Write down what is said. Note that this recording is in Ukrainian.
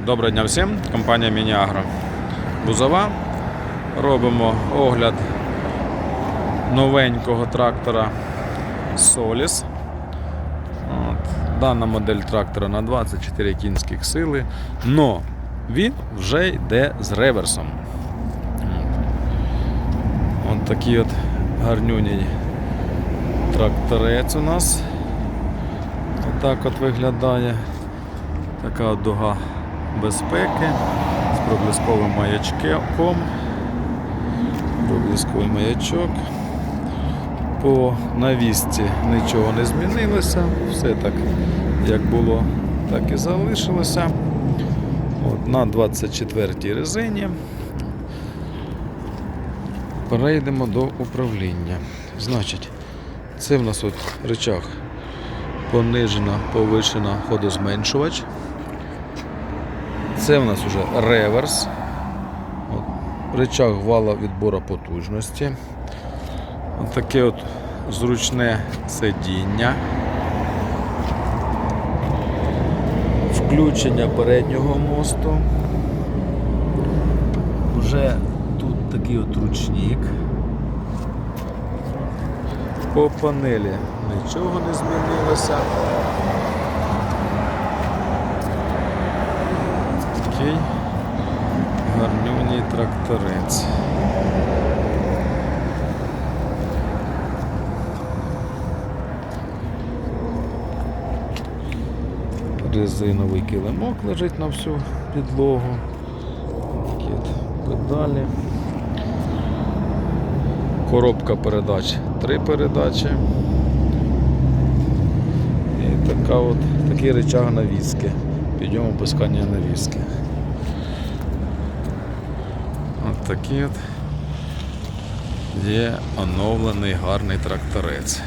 Доброго дня всім, компанія Мініагро Бузова. Робимо огляд новенького трактора Solis. Дана модель трактора на 24 кінських сили, но він вже йде з реверсом. От такий от гарнюній тракторець у нас. Отак от виглядає. Така от дуга безпеки з проблисковим маячком. Проблисковий маячок. По навісці нічого не змінилося, все так як було, так і залишилося. От, на 24-й резині. Перейдемо до управління. Значить, це в нас от речах понижена, повишена ходозменшувач. Це в нас вже реверс. От, речах вала відбору потужності. От таке от зручне сидіння. Включення переднього мосту. Вже тут такий от ручник. По панелі нічого не змінилося. Такий гарнюній тракторець. Резиновий килимок лежить на всю підлогу. Такі от педалі. Коробка передач, три передачі. І така от, такий речаг навіски. Підйом опускання навіски. От такий от є оновлений гарний тракторець.